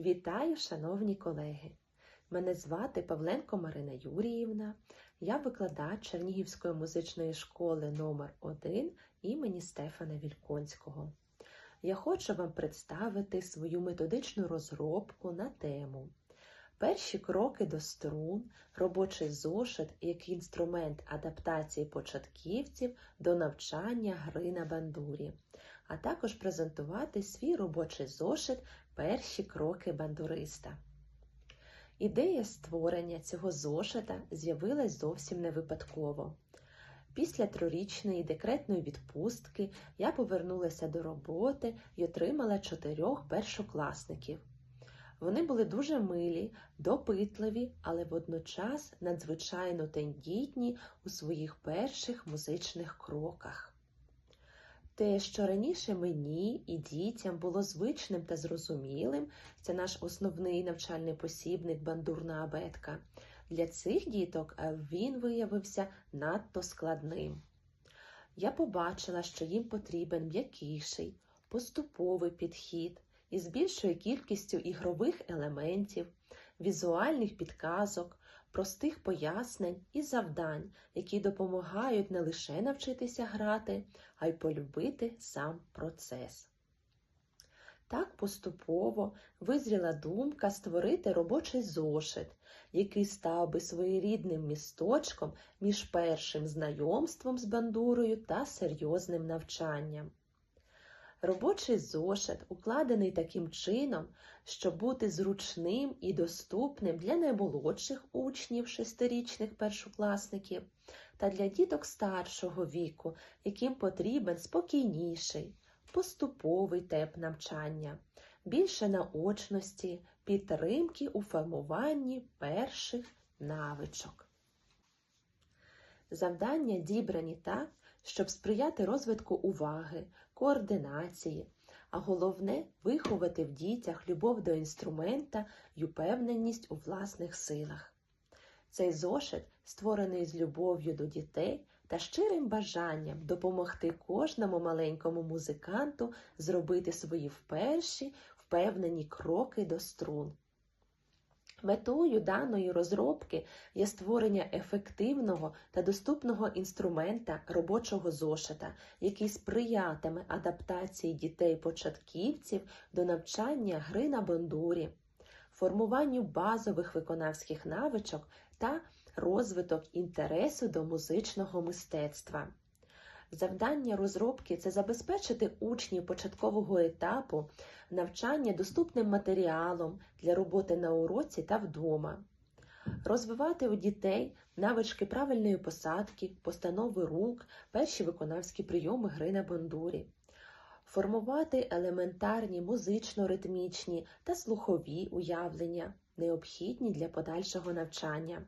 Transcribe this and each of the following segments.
Вітаю, шановні колеги! Мене звати Павленко Марина Юріївна. Я викладач Чернігівської музичної школи номер 1 імені Стефана Вільконського. Я хочу вам представити свою методичну розробку на тему Перші кроки до струн, робочий зошит як інструмент адаптації початківців до навчання гри на бандурі, а також презентувати свій робочий зошит Перші кроки бандуриста. Ідея створення цього зошита з'явилась зовсім не випадково. Після трирічної декретної відпустки я повернулася до роботи і отримала чотирьох першокласників. Вони були дуже милі, допитливі, але водночас надзвичайно тендітні у своїх перших музичних кроках. Те, що раніше мені і дітям було звичним та зрозумілим, це наш основний навчальний посібник бандурна абетка. Для цих діток е, він виявився надто складним. Я побачила, що їм потрібен м'якіший, поступовий підхід із більшою кількістю ігрових елементів, візуальних підказок, простих пояснень і завдань, які допомагають не лише навчитися грати, а й полюбити сам процес. Так поступово визріла думка створити робочий зошит, який став би своєрідним місточком між першим знайомством з бандурою та серйозним навчанням. Робочий зошит укладений таким чином, щоб бути зручним і доступним для наймолодших учнів шестирічних першокласників та для діток старшого віку, яким потрібен спокійніший, поступовий тип навчання, більше наочності, підтримки у формуванні перших навичок. Завдання дібрані так, щоб сприяти розвитку уваги, координації, а головне виховати в дітях любов до інструмента й упевненість у власних силах. Цей зошит створений з любов'ю до дітей та щирим бажанням допомогти кожному маленькому музиканту зробити свої вперші впевнені кроки до струн. Метою даної розробки є створення ефективного та доступного інструмента робочого зошита, який сприятиме адаптації дітей-початківців до навчання гри на бандурі, формуванню базових виконавських навичок та розвиток інтересу до музичного мистецтва. Завдання розробки це забезпечити учнів початкового етапу навчання доступним матеріалом для роботи на уроці та вдома, розвивати у дітей навички правильної посадки, постанови рук, перші виконавські прийоми гри на бандурі, формувати елементарні музично-ритмічні та слухові уявлення, необхідні для подальшого навчання.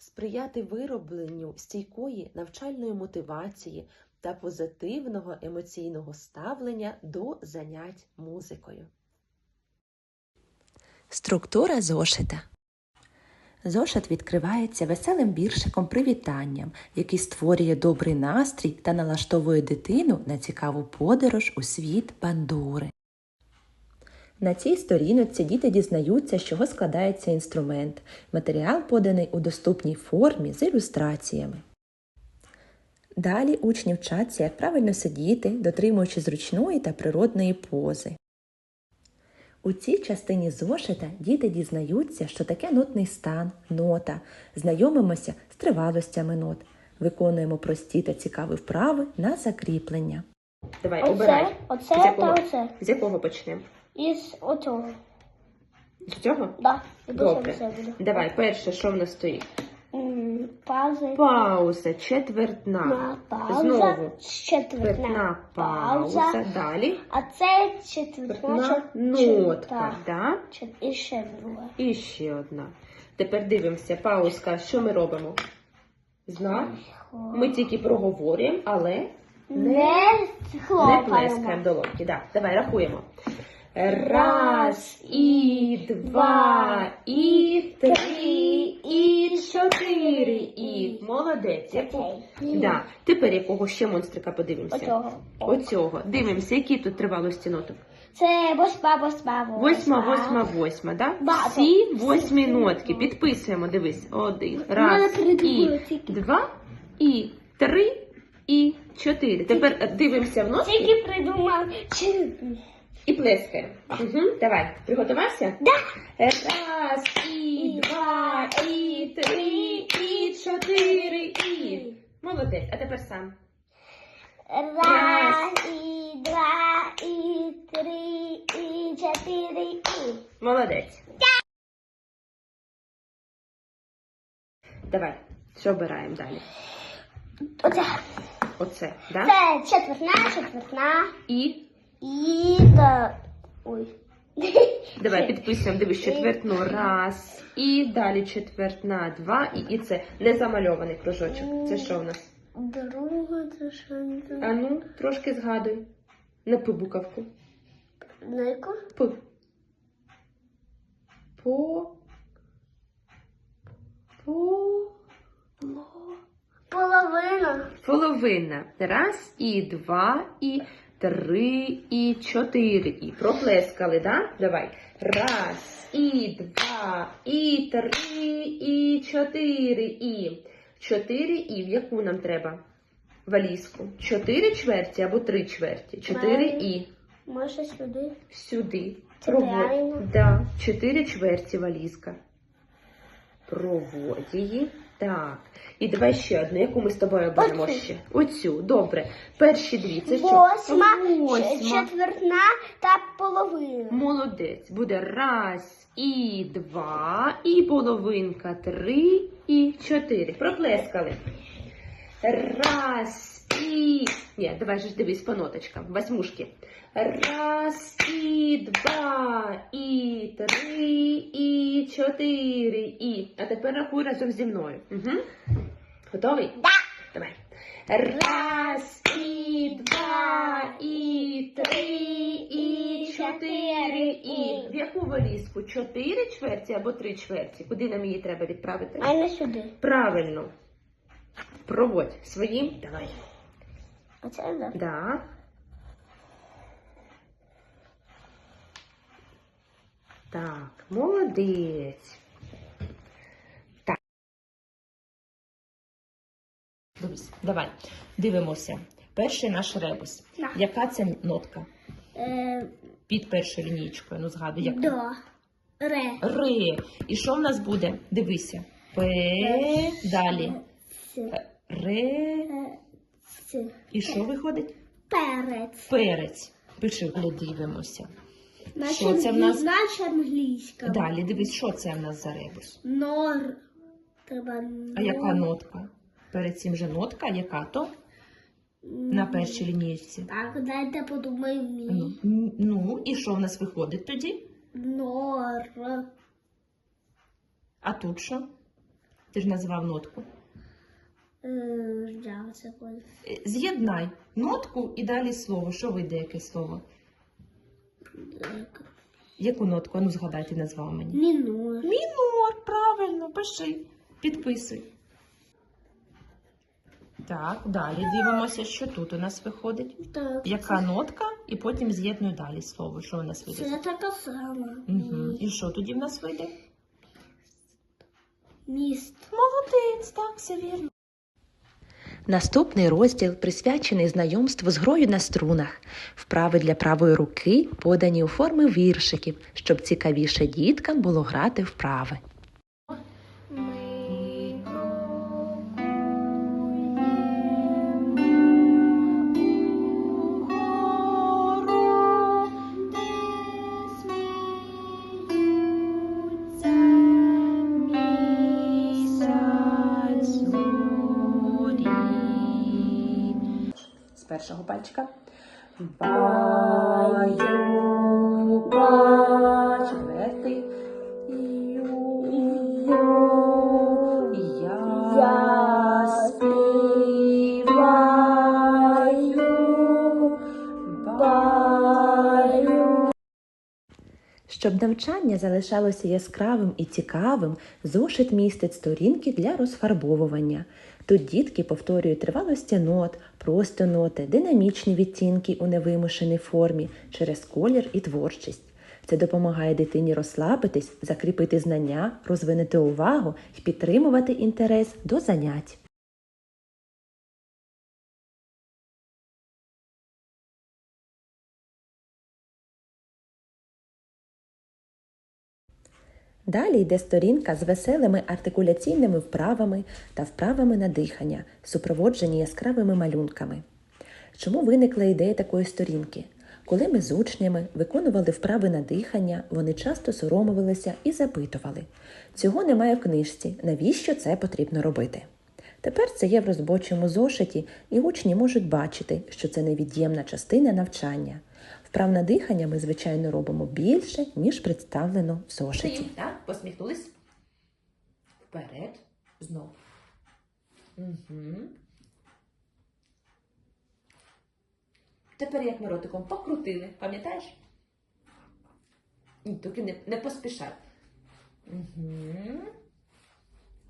Сприяти виробленню стійкої навчальної мотивації та позитивного емоційного ставлення до занять музикою. Структура зошита. Зошит відкривається веселим віршиком привітанням, який створює добрий настрій та налаштовує дитину на цікаву подорож у світ бандури. На цій сторіночці діти дізнаються, з чого складається інструмент. Матеріал поданий у доступній формі з ілюстраціями. Далі учні вчаться, як правильно сидіти, дотримуючи зручної та природної пози. У цій частині зошита діти дізнаються, що таке нотний стан, нота, знайомимося з тривалостями нот, виконуємо прості та цікаві вправи на закріплення. Давай, Оце, оце та оце. З якого почнемо? Із оцього. З цього? Да. Добре. Давай, перше, що в нас стоїть? Пази. Пауза, четвертна. На пауза. Знову. Четвертна пауза. пауза. Далі. А це четвертна нотка. Да? І ще друга. І ще одна. Тепер дивимося, паузка. Що ми робимо? Знак. Ми тільки проговорюємо, але Не не плескаємо долоньки. Да. Давай рахуємо. Раз, і два, і три, і чотири. і. Молодець. Яку... Да. Тепер якого ще монстрика подивимося? Оцього. Оцього. Дивимося, які тут тривалості ноток. Це восьма, восьма, Восьма, восьма, восьма, да? Багато. Всі восьмі нотки. Підписуємо, дивись. Один, раз, мене і тільки. два, і три, і чотири. Тепер е, дивимося в нотки Тільки придумав. Чи... і плескаємо. Угу. Давай, приготувався? Да. Раз, і два, і три, і чотири, і. Молодець. А тепер сам. Раз, і два, і три, і чотири, і. Молодець. Давай, що обираємо далі? Оце. Оце, да? Це четвертна, четвертна. І І та... Ой. давай підписуємо, дивись, четвертну. Раз. І далі четвертна, два. І, і це не замальований кружочок. Це що у нас? Друга, що. А ну, трошки згадуй. На П буковку. На яку? П. По. По. Половина. Половина. Раз, і два, і три, і чотири. І проплескали, да? Давай. Раз, і два, і три, і чотири. І. Чотири і в яку нам треба? Валізку. Чотири чверті або три чверті. Чотири і. Може сюди. Сюди. Це Проводь. реально? Да. Чотири чверті валізка. Проводь її. Так. І давай ще одну, яку ми з тобою оберемо Оцю. ще. Оцю. Добре. Перші дві. Це що? Восьма, Восьма. четвертна та половина. Молодець. Буде раз і два, і половинка, три і чотири. Проплескали. Раз і. Ні, давай же дивись по ноточкам. Восьмушки. Раз і два, і три, і чотири, і. А тепер рахуй разом зі мною. Угу. Готовий? Да. Давай. Раз, і два, і три, і чотири, і. В яку валізку? Чотири чверті або три чверті? Куди нам її треба відправити? А не сюди. Правильно. Проводь своїм. Давай. Оце да. Так, молодець. Так. Дивись, давай. Дивимося. Перший наш ребус. Да. Яка це нотка? Е, Під першою лінієчкою. Ну, згадуй, яка? до. Ре. Ре. І що в нас буде? Дивися. П. Далі. Ре. І що виходить? Перець. Перець. Пиши, коли дивимося. Що це в нас? Наче англійська. Далі дивись, що це в нас за ребус. Нор. Треба А яка нотка? Перед цим же нотка, яка то на першій лінійці. Так, дайте подумаю Ну, мій. м, ну, і що в нас виходить тоді? Нор. А тут що? Ти ж назвав нотку. Е, да, це буде. Е, З'єднай нотку і далі слово. Що вийде яке слово? Яку нотку? А ну згадай, назвав мені. Мінор. Мінор, правильно, пиши, підписуй. Так, далі дивимося, що тут у нас виходить. Так. Яка нотка, і потім з'єднуй далі слово. Що у нас вийде? Це така сама. Угу. І що тоді в нас вийде? Міст. Молодець, так, все вірно. Наступний розділ присвячений знайомству з грою на струнах. Вправи для правої руки подані у форми віршиків, щоб цікавіше діткам було грати вправи. Першого пальчика. Баю, Щоб навчання залишалося яскравим і цікавим, зошит містить сторінки для розфарбовування. Тут дітки повторюють тривалості нот, просто ноти, динамічні відтінки у невимушеній формі через колір і творчість. Це допомагає дитині розслабитись, закріпити знання, розвинути увагу і підтримувати інтерес до занять. Далі йде сторінка з веселими артикуляційними вправами та вправами на дихання, супроводжені яскравими малюнками. Чому виникла ідея такої сторінки? Коли ми з учнями виконували вправи на дихання, вони часто соромилися і запитували: цього немає в книжці, навіщо це потрібно робити? Тепер це є в розбочому зошиті, і учні можуть бачити, що це невід'ємна частина навчання. Вправ на дихання ми, звичайно, робимо більше, ніж представлено в зошиті. Так? Посміхнулись. Вперед. Знов. Угу. Тепер як ми ротиком покрутили, пам'ятаєш? Ні, тільки не, не поспішай. Угу.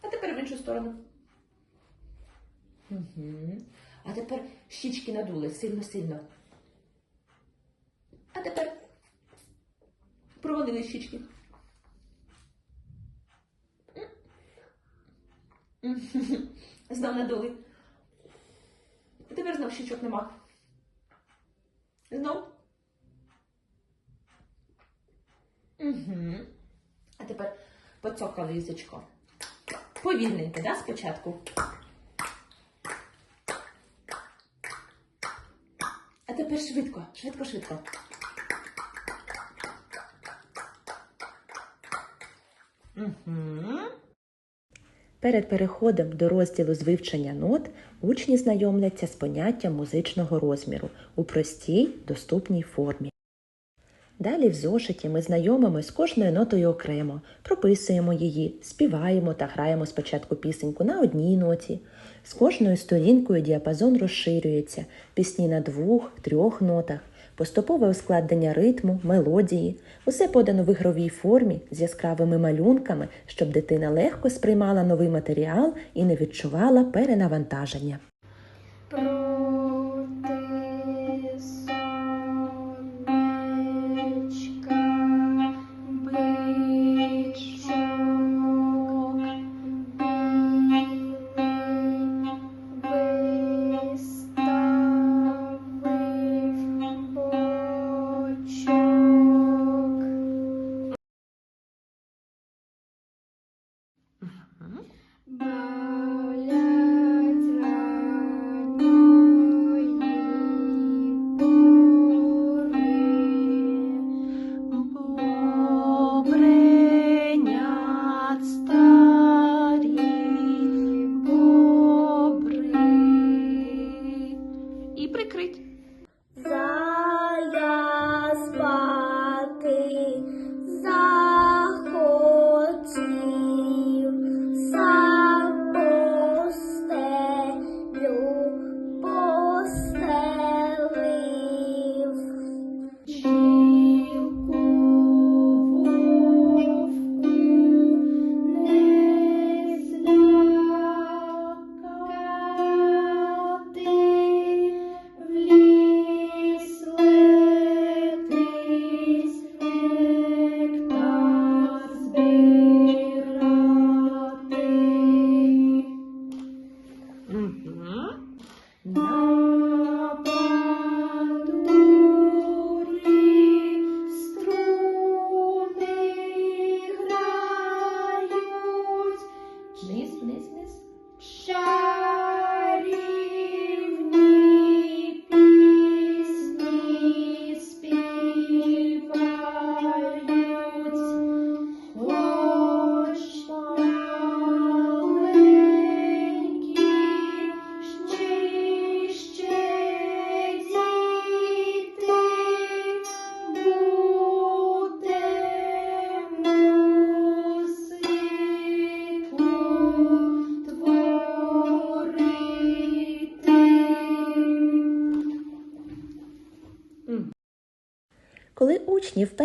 А тепер в іншу сторону. Угу. А тепер щічки надули сильно-сильно. А тепер провалили щічки. Знов надули. Тепер знов щічок нема. Знов. Угу. А тепер поцокали язичко. Повільненько, да, спочатку? А тепер швидко, швидко, швидко. Перед переходом до розділу з вивчення нот учні знайомляться з поняттям музичного розміру у простій, доступній формі. Далі в зошиті ми знайомимось з кожною нотою окремо, прописуємо її, співаємо та граємо спочатку пісеньку на одній ноті. З кожною сторінкою діапазон розширюється, пісні на двох, трьох нотах, поступове ускладнення ритму, мелодії. Усе подано в ігровій формі з яскравими малюнками, щоб дитина легко сприймала новий матеріал і не відчувала перенавантаження.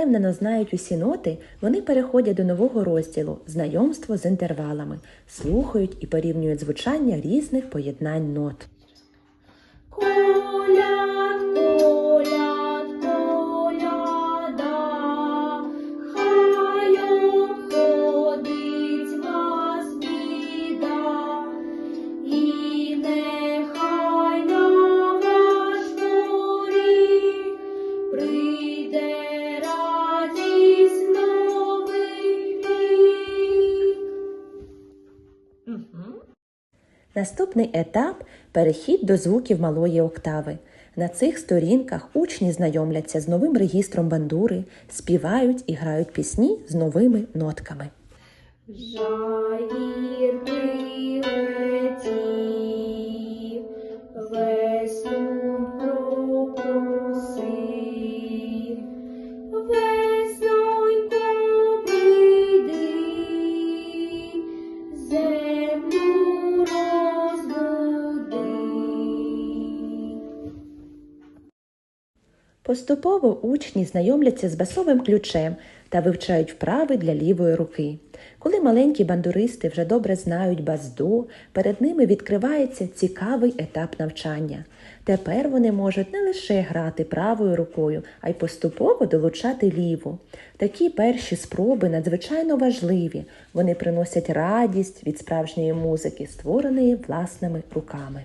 Впевнено знають усі ноти, вони переходять до нового розділу знайомство з інтервалами, слухають і порівнюють звучання різних поєднань нот. Наступний етап перехід до звуків малої октави. На цих сторінках учні знайомляться з новим регістром бандури, співають і грають пісні з новими нотками. Поступово учні знайомляться з басовим ключем та вивчають вправи для лівої руки. Коли маленькі бандуристи вже добре знають бас-до, перед ними відкривається цікавий етап навчання. Тепер вони можуть не лише грати правою рукою, а й поступово долучати ліву. Такі перші спроби надзвичайно важливі. Вони приносять радість від справжньої музики, створеної власними руками.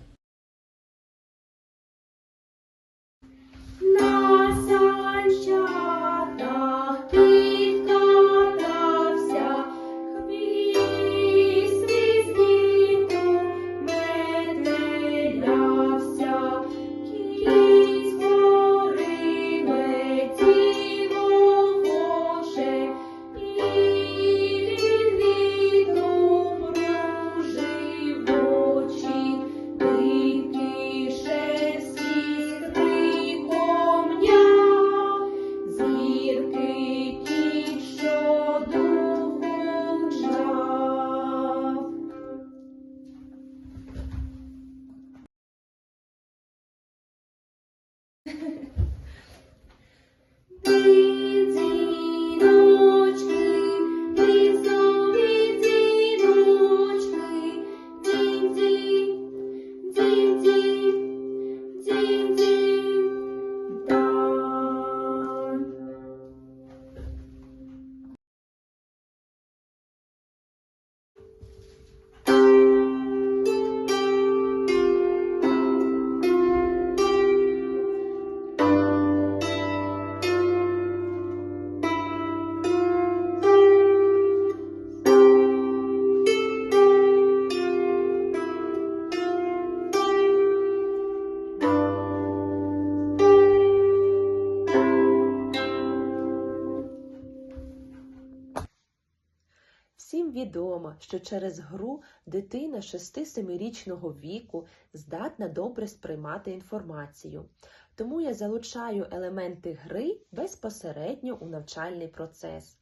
Що через гру дитина 6-7-річного віку здатна добре сприймати інформацію. Тому я залучаю елементи гри безпосередньо у навчальний процес.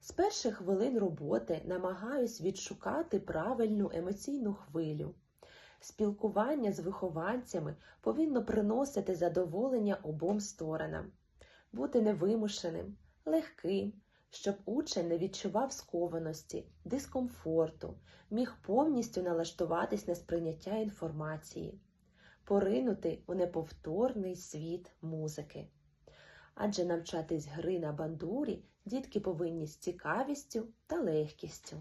З перших хвилин роботи намагаюсь відшукати правильну емоційну хвилю. Спілкування з вихованцями повинно приносити задоволення обом сторонам, бути невимушеним, легким, щоб учень не відчував скованості, дискомфорту, міг повністю налаштуватись на сприйняття інформації, поринути у неповторний світ музики. Адже навчатись гри на бандурі дітки повинні з цікавістю та легкістю.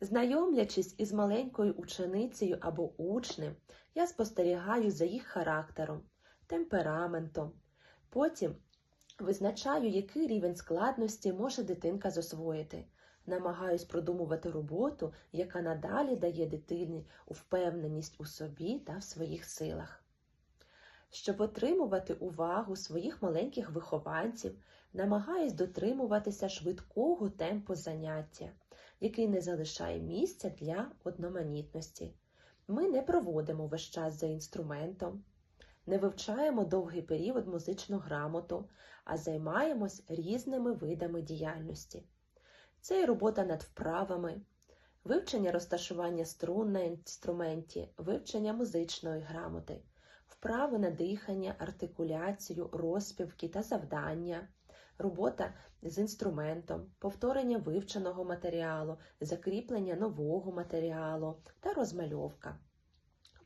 Знайомлячись із маленькою ученицею або учнем, я спостерігаю за їх характером, темпераментом. Потім визначаю, який рівень складності може дитинка засвоїти. Намагаюсь продумувати роботу, яка надалі дає дитині впевненість у собі та в своїх силах. Щоб отримувати увагу своїх маленьких вихованців, намагаюсь дотримуватися швидкого темпу заняття, який не залишає місця для одноманітності. Ми не проводимо весь час за інструментом, не вивчаємо довгий період музичну грамоту, а займаємось різними видами діяльності. Це і робота над вправами, вивчення розташування струн на інструменті, вивчення музичної грамоти, вправи на дихання, артикуляцію, розпівки та завдання, робота з інструментом, повторення вивченого матеріалу, закріплення нового матеріалу та розмальовка.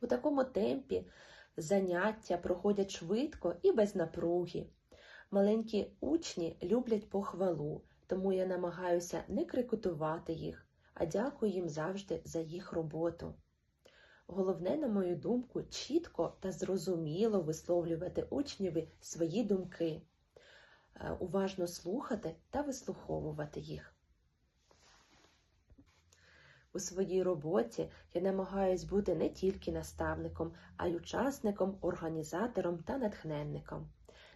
У такому темпі заняття проходять швидко і без напруги. Маленькі учні люблять похвалу, тому я намагаюся не крикутувати їх, а дякую їм завжди за їх роботу. Головне, на мою думку, чітко та зрозуміло висловлювати учнєві свої думки, е, уважно слухати та вислуховувати їх. У своїй роботі я намагаюсь бути не тільки наставником, а й учасником, організатором та натхненником.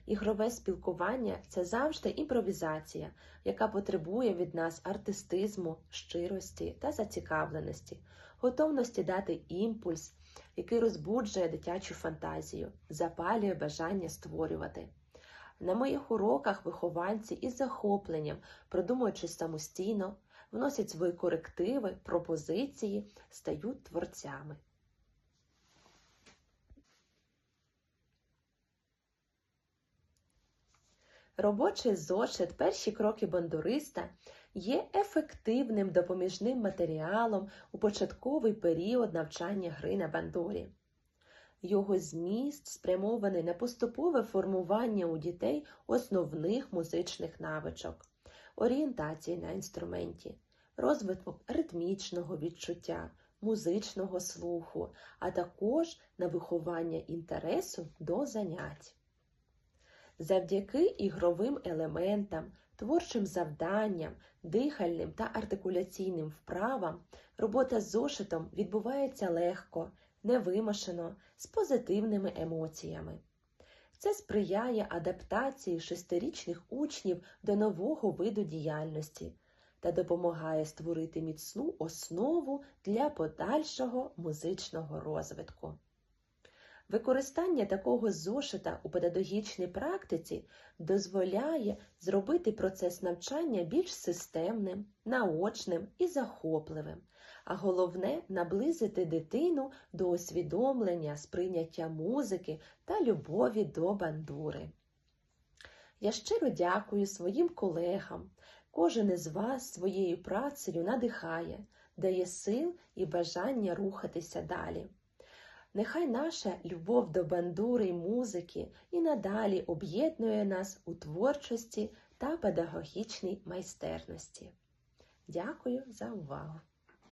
Ігрове спілкування це завжди імпровізація, яка потребує від нас артистизму, щирості та зацікавленості, готовності дати імпульс, який розбуджує дитячу фантазію, запалює бажання створювати. На моїх уроках вихованці із захопленням, продумуючи самостійно, вносять свої корективи, пропозиції, стають творцями. Робочий зошит Перші кроки бандуриста є ефективним допоміжним матеріалом у початковий період навчання гри на бандурі. Його зміст спрямований на поступове формування у дітей основних музичних навичок, орієнтації на інструменті, розвиток ритмічного відчуття, музичного слуху, а також на виховання інтересу до занять. Завдяки ігровим елементам, творчим завданням, дихальним та артикуляційним вправам робота з зошитом відбувається легко, невимушено, з позитивними емоціями. Це сприяє адаптації шестирічних учнів до нового виду діяльності та допомагає створити міцну основу для подальшого музичного розвитку. Використання такого зошита у педагогічній практиці дозволяє зробити процес навчання більш системним, наочним і захопливим, а головне наблизити дитину до усвідомлення сприйняття музики та любові до бандури. Я щиро дякую своїм колегам. Кожен із вас своєю працею надихає, дає сил і бажання рухатися далі. Нехай наша любов до бандури й музики і надалі об'єднує нас у творчості та педагогічній майстерності. Дякую за увагу!